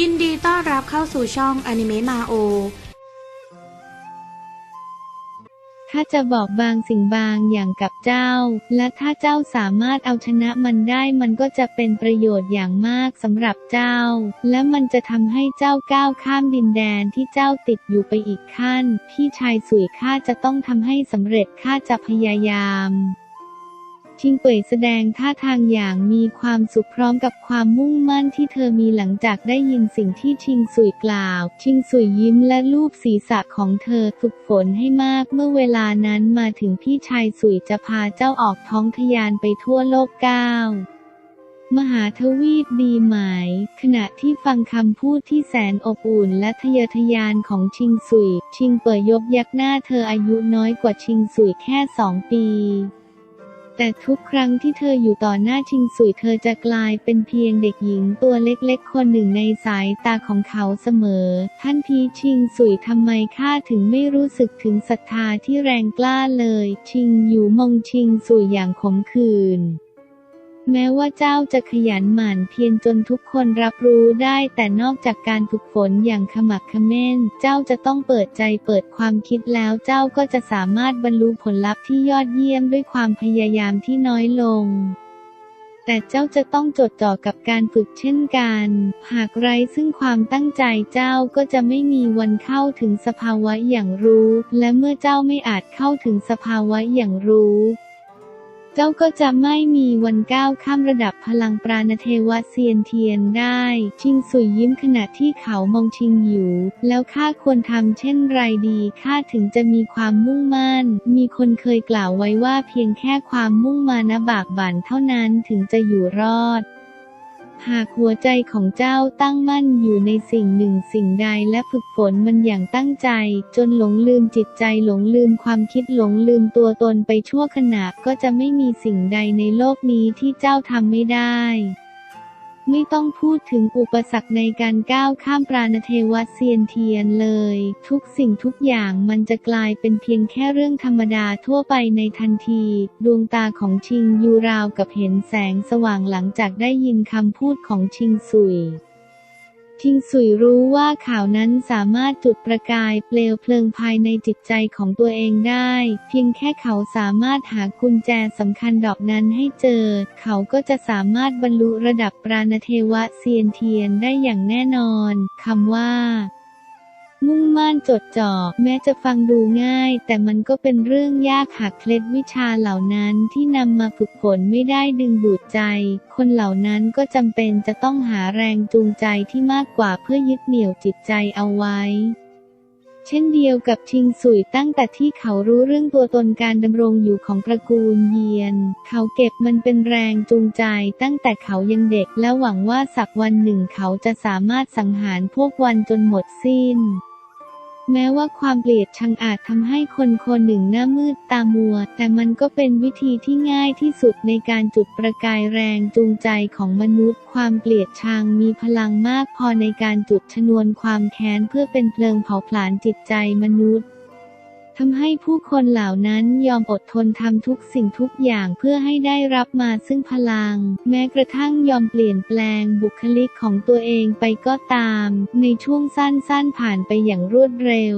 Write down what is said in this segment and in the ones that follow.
ยินดีต้อนรับเข้าสู่ช่องอนิเมะมาโอ ถ้าจะบอกบางสิ่งบางอย่างกับเจ้า และถ้าเจ้าสามารถเอาชนะมันได้มันก็จะเป็นประโยชน์อย่างมากสำหรับเจ้า และมันจะทำให้เจ้าก้าวข้ามดินแดนที่เจ้าติดอยู่ไปอีกขั้น พี่ชายสุยข้าจะต้องทำให้สำเร็จข้าจะพยายาม ชิงเป่ยแสดงท่าทางอย่างมีความสุขพร้อมกับความมุ่งมั่นที่เธอมีหลังจากได้ยินสิ่งที่ชิงสุยกล่าว ชิงสุยยิ้มและลูบศีรษะของเธอฝึกฝนให้มาก เมื่อเวลานั้นมาถึงพี่ชายสุยจะพาเจ้าออกท้องทะยานไปทั่วโลกเก้ามหาทวีปดีไหมขณะที่ฟังคำพูดที่แสนอบอุ่นและทะเยอทะยานของชิงสุย ชิงเปิดยกยักหน้าเธออายุน้อยกว่าชิงสุยแค่สองปี แต่ทุกครั้งที่เธออยู่ต่อหน้าชิงสุยเธอจะกลายเป็นเพียงเด็กหญิงตัวเล็กๆ คนหนึ่งในสายตาของเขาเสมอ ท่านพีชิงสุยทำไมข้าถึงไม่รู้สึกถึงศรัทธาที่แรงกล้าเลย ชิงอยู่มองชิงสุยอย่างขมขื่น แม้ว่าเจ้าจะขยันหมั่นเพียรจนทุกคนรับรู้ได้ แต่นอกจากการฝึกฝนอย่างขมักขม้น เจ้าจะต้องเปิดใจเปิดความคิดแล้วเจ้าก็จะสามารถบรรลุผลลัพธ์ที่ยอดเยี่ยมด้วยความพยายามที่น้อยลงแต่เจ้าจะต้องจดจ่อกับการฝึกเช่นกัน หากไร้ซึ่งความตั้งใจเจ้าก็จะไม่มีวันเข้าถึงสภาวะอย่างรู้ และเมื่อเจ้าไม่อาจเข้าถึงสภาวะอย่างรู้ เจ้าก็จะไม่มีวันก้าวข้ามระดับพลังปราณเทวะเซียนเทียนได้ ชิงสุยยิ้มขณะที่เขามองชิงอยู่ แล้วข้าควรทำเช่นไรดีข้าถึงจะมีความมุ่งมั่น มีคนเคยกล่าวไว้ว่าเพียงแค่ความมุ่งมานะบากบั่นเท่านั้นถึงจะอยู่รอด หากหัวใจของเจ้าตั้งมั่นอยู่ในสิ่งหนึ่งสิ่งใดและฝึกฝนมันอย่างตั้งใจ จนหลงลืมจิตใจหลงลืมความคิดหลงลืมตัวตนไปชั่วขณะก็จะไม่มีสิ่งใดในโลกนี้ที่เจ้าทำไม่ได้ ไม่ต้องพูดถึงอุปสรรคในการก้าวข้ามปราณเทวะเซียนเทียนเลย ทุกสิ่งทุกอย่างมันจะกลายเป็นเพียงแค่เรื่องธรรมดาทั่วไปในทันที ดวงตาของชิงยูราวกับเห็นแสงสว่างหลังจากได้ยินคำพูดของชิงสุย ทิงสุยรู้ว่าข่าวนั้นสามารถจุดประกายเปลวเพลิงภายในจิตใจของตัวเองได้ เพียงแค่เขาสามารถหากุญแจสำคัญดอกนั้นให้เจอ เขาก็จะสามารถบรรลุระดับปราณเทวะเซียนเทียนได้อย่างแน่นอนคำว่า มุ่งมั่นจดจ่อ แม้จะฟังดูง่าย แต่มันก็เป็นเรื่องยากหากเคล็ดวิชาเหล่านั้นที่นำมาฝึกฝนไม่ได้ดึงดูดใจ คนเหล่านั้นก็จำเป็นจะต้องหาแรงจูงใจที่มากกว่าเพื่อยึดเหนี่ยวจิตใจเอาไว้เช่นเดียวกับชิงสุยตั้งแต่ที่เขารู้เรื่องตัวตนการดำรงอยู่ของตระกูลเยียน เขาเก็บมันเป็นแรงจูงใจตั้งแต่เขายังเด็กและหวังว่าสักวันหนึ่งเขาจะสามารถสังหารพวกวันจนหมดสิ้น แม้ว่าความเกลียดชังอาจทำให้คนคนหนึ่งหน้ามืดตามัว แต่มันก็เป็นวิธีที่ง่ายที่สุดในการจุดประกายแรงจูงใจของมนุษย์ ความเกลียดชังมีพลังมากพอในการจุดชนวนความแค้นเพื่อเป็นเพลิงเผาผลาญจิตใจมนุษย์ ทำให้ผู้คนเหล่านั้นยอมอดทนทำทุกสิ่งทุกอย่างเพื่อให้ได้รับมาซึ่งพลัง แม้กระทั่งยอมเปลี่ยนแปลงบุคลิกของตัวเองไปก็ตาม ในช่วงสั้นๆผ่านไปอย่างรวดเร็ว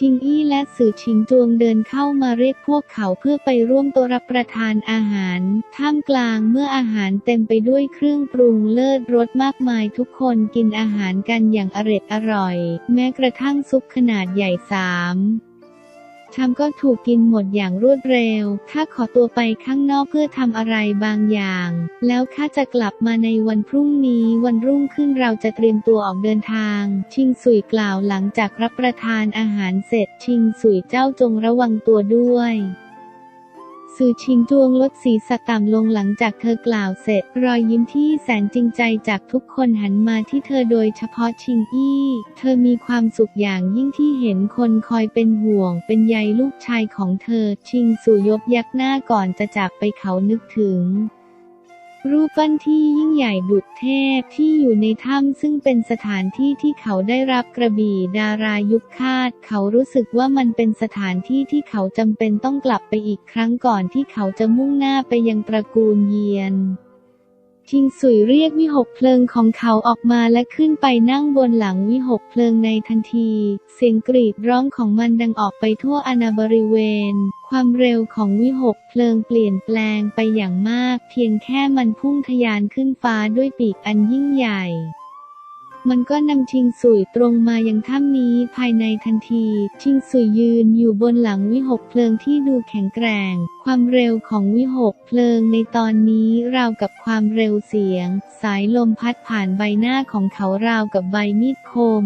ทิงอี้และสื่อชิงจวงเดินเข้ามาเรียกพวกเขาเพื่อไปร่วมโต๊ะรับประทานอาหาร ท่ามกลางเมื่ออาหารเต็มไปด้วยเครื่องปรุงเลิศรสมากมายทุกคนกินอาหารกันอย่างอร็ดอร่อย แม้กระทั่งซุปขนาดใหญ่สาม ชามก็ถูกกินหมดอย่างรวดเร็ว ข้าขอตัวไปข้างนอกเพื่อทำอะไรบางอย่าง แล้วข้าจะกลับมาในวันพรุ่งนี้ วันรุ่งขึ้นเราจะเตรียมตัวออกเดินทาง ชิงสุยกล่าวหลังจากรับประทานอาหารเสร็จ ชิงสุยเจ้าจงระวังตัวด้วย สื่อชิงจวงลดสีสต่ำลงหลังจากเธอกล่าวเสร็จ รอยยิ้มที่แสนจริงใจจากทุกคนหันมาที่เธอโดยเฉพาะชิงอี้ เธอมีความสุขอย่างยิ่งที่เห็นคนคอยเป็นห่วง เป็นใยลูกชายของเธอ ชิงสุยบยักหน้าก่อนจะจากไปเขานึกถึง รูปปั้นที่ยิ่งใหญ่ดุจเทพที่อยู่ในถ้ำซึ่งเป็นสถานที่ที่เขาได้รับกระบี่ดารายุคคาด เขารู้สึกว่ามันเป็นสถานที่ที่เขาจำเป็นต้องกลับไปอีกครั้งก่อนที่เขาจะมุ่งหน้าไปยังตระกูลเยียน ชิงสุยเรียกวิหกเพลิงของเขาออกมาและขึ้นไปนั่งบนหลังวิหกเพลิงในทันที เสียงกรีดร้องของมันดังออกไปทั่วอนาบริเวณ ความเร็วของวิหกเพลิงเปลี่ยนแปลงไปอย่างมาก เพียงแค่มันพุ่งทะยานขึ้นฟ้าด้วยปีกอันยิ่งใหญ่ มันก็นำชิงสุยตรงมายังถ้ำนี้ภายในทันที ชิงสุยยืนอยู่บนหลังวิหกเพลิงที่ดูแข็งแกร่ง ความเร็วของวิหกเพลิงในตอนนี้ราวกับความเร็วเสียง สายลมพัดผ่านใบหน้าของเขาราวกับใบมีดคม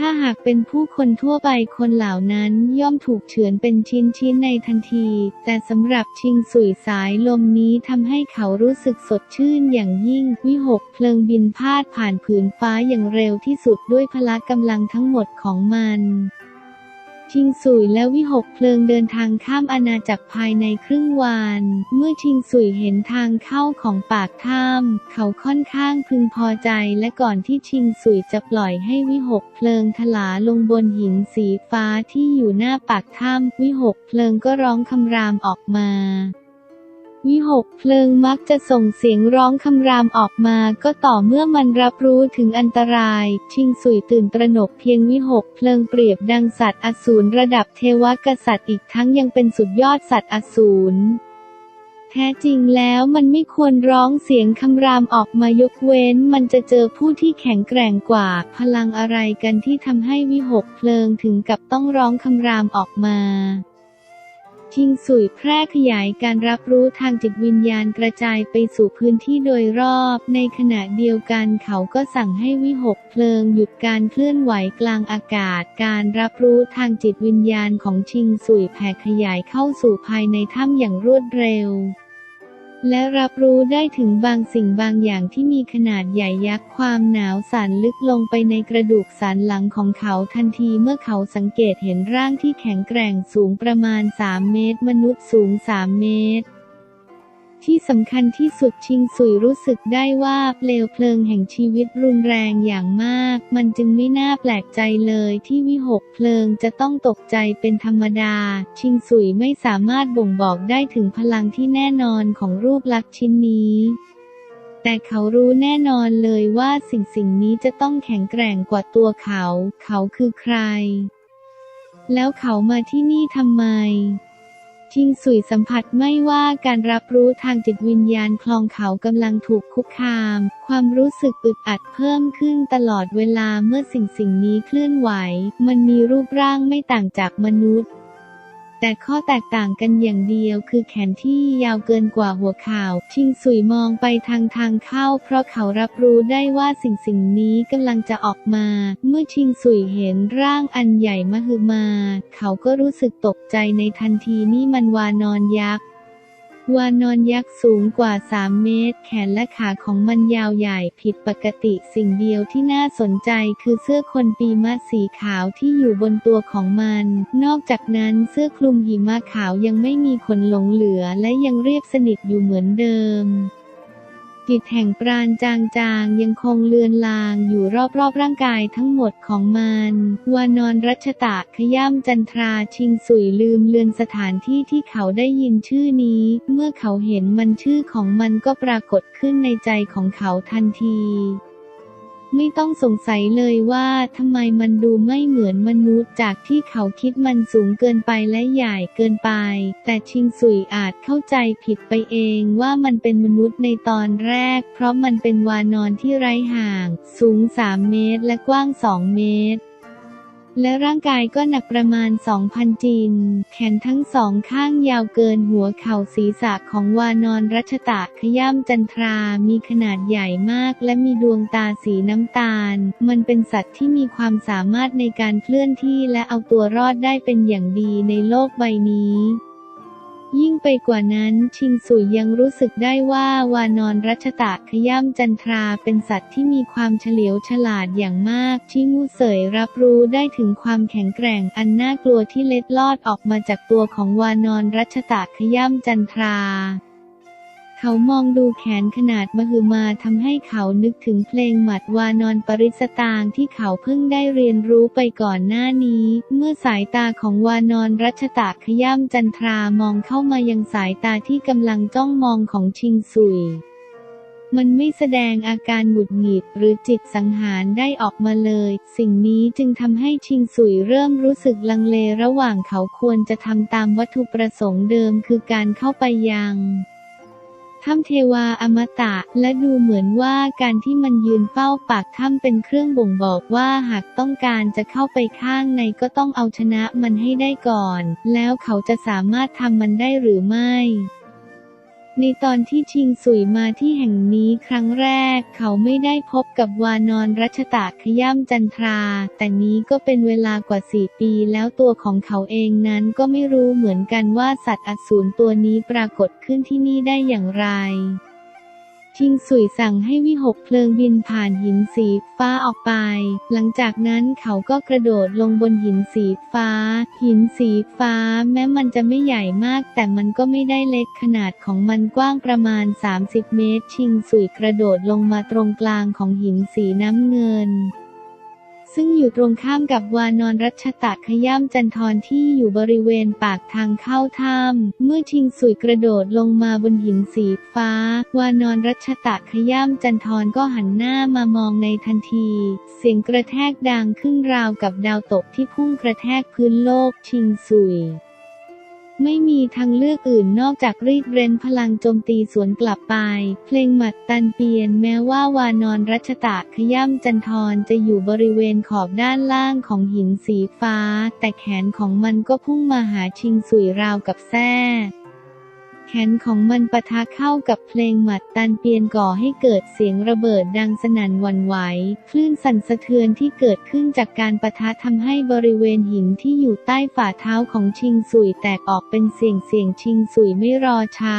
ถ้าหากเป็นผู้คนทั่วไปคนเหล่านั้นย่อมถูกเฉือนเป็นชิ้นๆในทันที แต่สำหรับชิงสุยสายลมนี้ทำให้เขารู้สึกสดชื่นอย่างยิ่ง วิหกเพลิงบินพาดผ่านผืนฟ้าอย่างเร็วที่สุดด้วยพละกำลังทั้งหมดของมัน ชิงสุยและวิหกเพลิงเดินทางข้ามอาณาจักรภายในครึ่งวัน เมื่อชิงสุยเห็นทางเข้าของปากถ้ำเขาค่อนข้างพึงพอใจและก่อนที่ชิงสุยจะปล่อยให้วิหกเพลิงถลาลงบนหินสีฟ้าที่อยู่หน้าปากถ้ำวิหกเพลิงก็ร้องคำรามออกมา วิหกเพลิงมักจะส่งเสียงร้องคำรามออกมาก็ต่อเมื่อมันรับรู้ถึงอันตราย ชิงสุยตื่นตระหนกเพียงวิหกเพลิงเปรียบดังสัตว์อสูรระดับเทวกษัตริย์อีกทั้งยังเป็นสุดยอดสัตว์อสูรแท้จริงแล้วมันไม่ควรร้องเสียงคำรามออกมายกเว้น มันจะเจอผู้ที่แข็งแกร่งกว่า พลังอะไรกันที่ทำให้วิหกเพลิงถึงกับต้องร้องคำรามออกมา ชิงสุยแพร่ขยายการรับรู้ทางจิตวิญญาณกระจายไปสู่พื้นที่โดยรอบ ในขณะเดียวกันเขาก็สั่งให้วิหกเพลิงหยุดการเคลื่อนไหวกลางอากาศ การรับรู้ทางจิตวิญญาณของชิงสุยแผ่ขยายเข้าสู่ภายในถ้ำอย่างรวดเร็ว และรับรู้ได้ถึงบางสิ่งบางอย่างที่มีขนาดใหญ่ยักษ์ความหนาวสั่นลึกลงไปในกระดูกสันหลังของเขาทันทีเมื่อเขาสังเกตเห็นร่างที่แข็งแกร่งสูงประมาณ 3 เมตร มนุษย์สูง 3 เมตร ที่สำคัญที่สุดชิงสุยรู้สึกได้ว่าเปลวเพลิงแห่งชีวิตรุนแรงอย่างมาก มันจึงไม่น่าแปลกใจเลยที่วิหกเพลิงจะต้องตกใจเป็นธรรมดา ชิงสุยไม่สามารถบ่งบอกได้ถึงพลังที่แน่นอนของรูปลักษณ์ชิ้นนี้ แต่เขารู้แน่นอนเลยว่าสิ่งสิ่งนี้จะต้องแข็งแกร่งกว่าตัวเขา เขาคือใคร แล้วเขามาที่นี่ทำไม ชิงสุยสัมผัสไม่ว่าการรับรู้ทางจิตวิญญาณคลองเขากำลังถูกคุกคาม ความรู้สึกอึดอัดเพิ่มขึ้นตลอดเวลาเมื่อสิ่งสิ่งนี้เคลื่อนไหว มันมีรูปร่างไม่ต่างจากมนุษย์ แต่ข้อแตกต่างกันอย่างเดียวคือแขนที่ยาวเกินกว่าหัวเข่า ชิงสุยมองไปทางทางเข้า เพราะเขารับรู้ได้ว่าสิ่งสิ่งนี้กำลังจะออกมา เมื่อชิงสุยเห็นร่างอันใหญ่มหึมา เขาก็รู้สึกตกใจในทันทีนี่มันวานอนยักษ์ วานอนยักษ์สูงกว่า 3 เมตร แขนและขาของมันยาวใหญ่ผิดปกติสิ่งเดียวที่น่าสนใจคือเสื้อคนปีมะสีขาวที่อยู่บนตัวของมัน นอกจากนั้นเสื้อคลุมหิมะขาวยังไม่มีขนหลงเหลือและยังเรียบสนิทอยู่เหมือนเดิม จิตแห่งปราณจางๆ ยังคงเลือนลางอยู่รอบๆร่างกายทั้งหมดของมัน วานอนรัชตะขย่ำจันทราชิงสุยลืมเลือนสถานที่ที่เขาได้ยินชื่อนี้ เมื่อเขาเห็นมันชื่อของมันก็ปรากฏขึ้นในใจของเขาทันที ไม่ต้องสงสัยเลยว่าทำไมมันดูไม่เหมือนมนุษย์จากที่เขาคิดมันสูงเกินไปและใหญ่เกินไป แต่ชิงสุยอาจเข้าใจผิดไปเองว่ามันเป็นมนุษย์ในตอนแรก เพราะมันเป็นวานอนที่ไร้ห่าง สูง 3 เมตรและกว้าง 2 เมตร และร่างกายก็หนักประมาณ 2,000 จิน แขนทั้งสองข้างยาวเกินหัวเข่าศีรษะของวานอนรัชตะขย่ำจันทรา มีขนาดใหญ่มากและมีดวงตาสีน้ำตาล มันเป็นสัตว์ที่มีความสามารถในการเคลื่อนที่และเอาตัวรอดได้เป็นอย่างดีในโลกใบนี้ ยิ่งไปกว่านั้นชิงสุยยังรู้สึกได้ว่าวานอนรัชตะขย่ำจันทราเป็นสัตว์ที่มีความเฉลียวฉลาดอย่างมาก ที่งูเสยรับรู้ได้ถึงความแข็งแกร่งอันน่ากลัวที่เล็ดลอดออกมาจากตัวของวานอนรัชตะขย่ำจันทรา เขามองดูแขนขนาดมหึมาทำให้เขานึกถึงเพลงหมัดวานอนปริสตางที่เขาเพิ่งได้เรียนรู้ไปก่อนหน้านี้ เมื่อสายตาของวานอนรัชตะขย่ำจันทรามองเข้ามายังสายตาที่กำลังจ้องมองของชิงสุยมันไม่แสดงอาการหงุดหงิดหรือจิตสังหารได้ออกมาเลย สิ่งนี้จึงทำให้ชิงสุยเริ่มรู้สึกลังเลระหว่างเขาควรจะทำตามวัตถุประสงค์เดิมคือการเข้าไปยัง ถ้ำเทวาอมตะ และดูเหมือนว่าการที่มันยืนเฝ้าปากถ้ำเป็นเครื่องบ่งบอกว่าหากต้องการจะเข้าไปข้างในก็ต้องเอาชนะมันให้ได้ก่อน แล้วเขาจะสามารถทำมันได้หรือไม่ ในตอนที่ชิงสุยมาที่แห่งนี้ครั้งแรก เขาไม่ได้พบกับวานอนรัชตะขย่ำจันทรา แต่นี้ก็เป็นเวลากว่าสี่ปีแล้วตัวของเขาเองนั้นก็ไม่รู้เหมือนกันว่าสัตว์อสูรตัวนี้ปรากฏขึ้นที่นี่ได้อย่างไร ชิงสุยสั่งให้วิหกเพลิงบินผ่านหินสีฟ้าออกไป หลังจากนั้นเขาก็กระโดดลงบนหินสีฟ้า หินสีฟ้าแม้มันจะไม่ใหญ่มาก แต่มันก็ไม่ได้เล็กขนาดของมันกว้างประมาณ 30 เมตร ชิงสุยกระโดดลงมาตรงกลางของหินสีน้ำเงิน ซึ่งอยู่ตรงข้ามกับวานอนรัชตะขย่ำจันทรที่อยู่บริเวณปากทางเข้าถ้ำเมื่อชิงสุยกระโดดลงมาบนหินสีฟ้า วานอนรัชตะขย่ำจันทรก็หันหน้ามามองในทันที เสียงกระแทกดังขึ้นราวกับดาวตกที่พุ่งกระแทกพื้นโลกชิงสุย ไม่มีทางเลือกอื่นนอกจากรีดเร้นพลังโจมตีสวนกลับไป เพลงหมัดตันเปียนแม้ว่าวานอนรัชตะขย่ำจันทรจะอยู่บริเวณขอบด้านล่างของหินสีฟ้า แต่แขนของมันก็พุ่งมาหาชิงสุยราวกับแส้ แขนของมันปะทะเข้ากับเพลงหมัดตันเปียนก่อให้เกิดเสียงระเบิดดังสนั่นวันไหว คลื่นสั่นสะเทือนที่เกิดขึ้นจากการปะทะทำให้บริเวณหินที่อยู่ใต้ฝ่าเท้าของชิงสุยแตกออกเป็นเสียงเสียงชิงสุยไม่รอช้า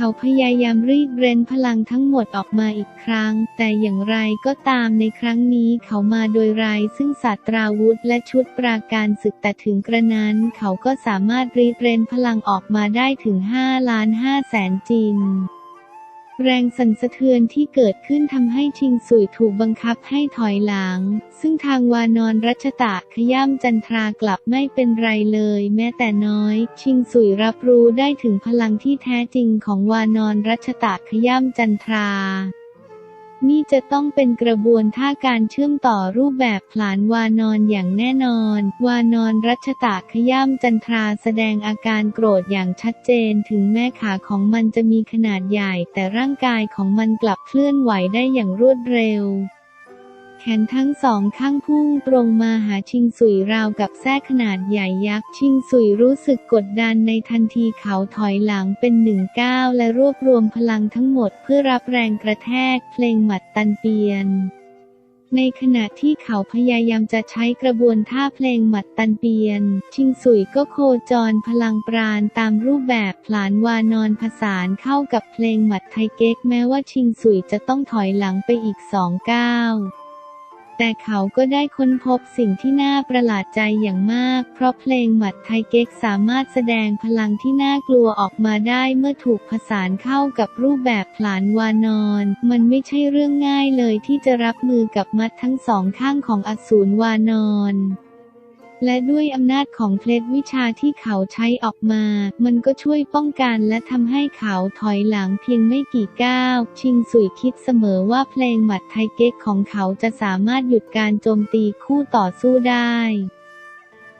เขาพยายามรีดเร้นพลังทั้งหมดออกมาอีกครั้ง แต่อย่างไรก็ตามในครั้งนี้เขามาโดยไรซึ่งศาสตราวุธและชุดปราการศึกแต่ถึงกระนั้น เขาก็สามารถรีดเร้นพลังออกมาได้ถึง5ล้าน5แสนจิน แรงสั่นสะเทือนที่เกิดขึ้นทำให้ชิงสุยถูกบังคับให้ถอยหลัง ซึ่งทางวานอนรัชตะขย่ำจันทรากลับไม่เป็นไรเลย แม้แต่น้อย ชิงสุยรับรู้ได้ถึงพลังที่แท้จริงของวานอนรัชตะขย่ำจันทรา นี่จะต้องเป็นกระบวนท่าการเชื่อมต่อรูปแบบผลานวานอนอย่างแน่นอน วานอนรัชตะขย่ำจันทราแสดงอาการโกรธอย่างชัดเจนถึงแม้ขาของมันจะมีขนาดใหญ่ แต่ร่างกายของมันกลับเคลื่อนไหวได้อย่างรวดเร็ว แขนทั้งสองข้างพุ่งตรงมาหาชิงสุยราวกับแส้ขนาดใหญ่ยักษ์ชิงสุยรู้สึกกดดันในทันทีเขาถอยหลังเป็นหนึ่งก้าวและรวบรวมพลังทั้งหมดเพื่อรับแรงกระแทกเพลงหมัดตันเปียน ในขณะที่เขาพยายามจะใช้กระบวนท่าเพลงหมัดตันเปียน ชิงสุยก็โคจรพลังปราณตามรูปแบบผลานวานอนผสานเข้ากับเพลงหมัดไทเก๊กแม้ว่าชิงสุยจะต้องถอยหลังไปอีกสองก้าว แต่เขาก็ได้ค้นพบสิ่งที่น่าประหลาดใจอย่างมาก เพราะเพลงหมัดไทเก๊กสามารถแสดงพลังที่น่ากลัวออกมาได้เมื่อถูกผสานเข้ากับรูปแบบผลานวานอน มันไม่ใช่เรื่องง่ายเลยที่จะรับมือกับมัดทั้งสองข้างของอสูรวานอน และด้วยอำนาจของเคล็ดวิชาที่เขาใช้ออกมา มันก็ช่วยป้องกันและทำให้เขาถอยหลังเพียงไม่กี่ก้าว ชิงสุยคิดเสมอว่าเพลงหมัดไทเก๊กของเขาจะสามารถหยุดการโจมตีคู่ต่อสู้ได้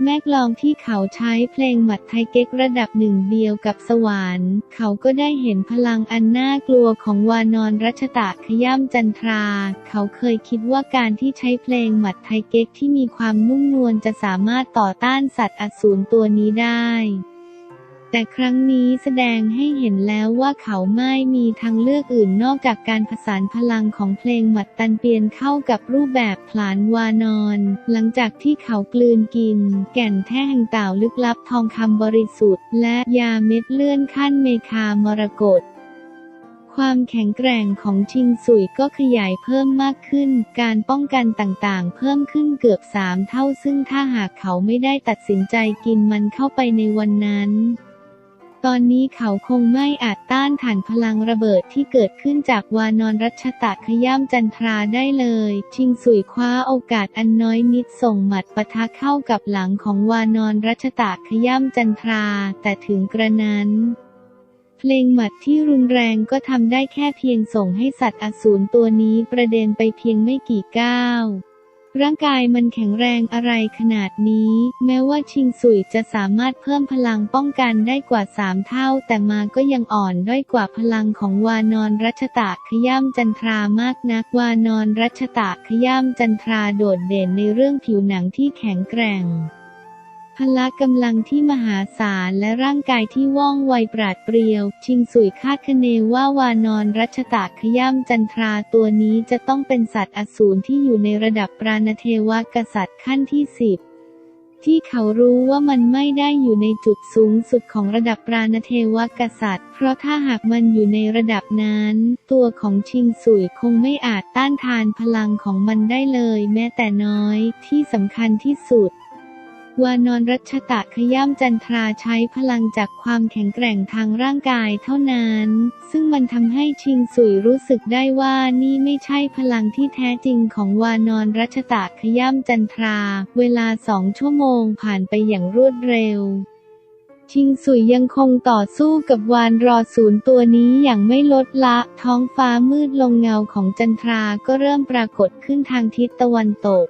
แม่กลองที่เขาใช้เพลงหมัดไทเก๊กระดับหนึ่งเดียวกับสวรรค์เขาก็ได้เห็นพลังอันน่ากลัวของวานอนรัชตะขย่ำจันทรา เขาเคยคิดว่าการที่ใช้เพลงหมัดไทเก๊กที่มีความนุ่มนวลจะสามารถต่อต้านสัตว์อสูรตัวนี้ได้ แต่ครั้งนี้แสดงให้เห็นแล้วว่าเขาไม่มีทางเลือกอื่นนอกจากการผสานพลังของเพลงหมัดตันเปียนเข้ากับรูปแบบผลานวานอน หลังจากที่เขากลืนกิน แก่นแท่งเต่าลึกลับทองคำบริสุทธิ์ และยาเม็ดเลื่อนขั้นเมคามรกตความแข็งแกร่งของชิงสุยก็ขยายเพิ่มมากขึ้น การป้องกันต่างๆ เพิ่มขึ้นเกือบสามเท่า ซึ่งถ้าหากเขาไม่ได้ตัดสินใจกินมันเข้าไปในวันนั้น ตอนนี้เขาคงไม่อาจต้านทานพลังระเบิดที่เกิดขึ้นจากวานอนรัชตะขย่ำจันทราได้เลย ชิงสุยคว้าโอกาสอันน้อยนิดส่งหมัดปะทะเข้ากับหลังของวานอนรัชตะขย่ำจันทรา แต่ถึงกระนั้นเพลงหมัดที่รุนแรงก็ทำได้แค่เพียงส่งให้สัตว์อสูรตัวนี้ประเด็นไปเพียงไม่กี่ก้าว ร่างกายมันแข็งแรงอะไรขนาดนี้ แม้ว่าชิงสุยจะสามารถเพิ่มพลังป้องกันได้กว่าสามเท่า แต่มาก็ยังอ่อนด้อยกว่าพลังของวานอนรัชตะขย่ำจันทรามากนัก วานอนรัชตะขย่ำจันทราโดดเด่นในเรื่องผิวหนังที่แข็งแกร่ง พละกำลังที่มหาศาลและร่างกายที่ว่องไวปราดเปรียว ชิงสุยคาดคะเนว่าวานอนรัชตะขย่ำจันทราตัวนี้จะต้องเป็นสัตว์อสูรที่อยู่ในระดับปราณเทวกษัตริย์ขั้นที่สิบที่เขารู้ว่ามันไม่ได้อยู่ในจุดสูงสุดของระดับปราณเทวกษัตริย์ เพราะถ้าหากมันอยู่ในระดับนั้น ตัวของชิงสุยคงไม่อาจต้านทานพลังของมันได้เลย แม้แต่น้อยที่สำคัญที่สุด วานอนรัชตะขย่ำจันทราใช้พลังจากความแข็งแกร่งทางร่างกายเท่านั้น ซึ่งมันทำให้ชิงสุยรู้สึกได้ว่านี่ไม่ใช่พลังที่แท้จริงของวานอนรัชตะขย่ำจันทรา เวลาสองชั่วโมงผ่านไปอย่างรวดเร็วชิงสุยยังคงต่อสู้กับวานรอศูนย์ตัวนี้อย่างไม่ลดละ ท้องฟ้ามืดลงเงาของจันทราก็เริ่มปรากฏขึ้นทางทิศตะวันตก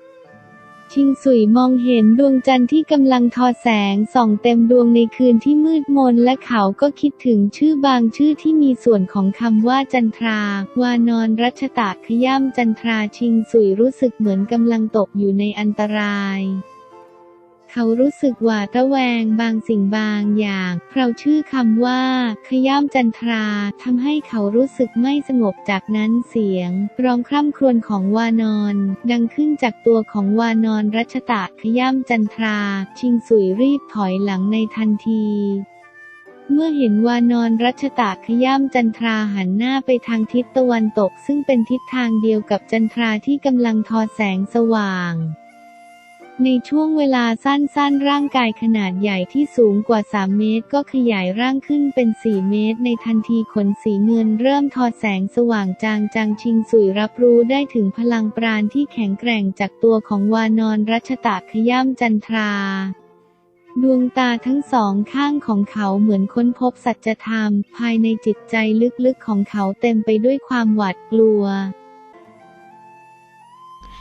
ชิงสุยมองเห็นดวงจันทร์ที่กำลังทอแสงส่องเต็มดวงในคืนที่มืดมนและเขาก็คิดถึงชื่อบางชื่อที่มีส่วนของคำว่าจันทรา วานอนรัชตะขย่ำจันทราชิงสุยรู้สึกเหมือนกำลังตกอยู่ในอันตราย เขารู้สึกหวาดระแวงบางสิ่งบางอย่างเพราชื่อคำว่า ขย่ำจันทราทำให้เขารู้สึกไม่สงบจากนั้นเสียง ร้องคร่ำครวญของวานอน ดังขึ้นจากตัวของวานอนรัชตะขย่ำจันทรา ชิงสุยรีบถอยหลังในทันทีเมื่อเห็นวานอนรัชตะขย่ำจันทราหันหน้าไปทางทิศตะวันตก ซึ่งเป็นทิศทางเดียวกับจันทราที่กำลังทอแสงสว่าง ในช่วงเวลาสั้นๆ ร่างกายขนาดใหญ่ที่สูงกว่า 3 เมตร ก็ขยายร่างขึ้นเป็น 4 เมตร ในทันทีขนสีเงินเริ่มทอแสงสว่างจางจางชิงสุยรับรู้ได้ถึงพลังปราณที่แข็งแกร่งจากตัวของวานอนรัชตะขย่ำจันทรา ดวงตาทั้งสองข้างของเขาเหมือนค้นพบสัจธรรม ภายในจิตใจลึกๆของเขาเต็มไปด้วยความหวาดกลัว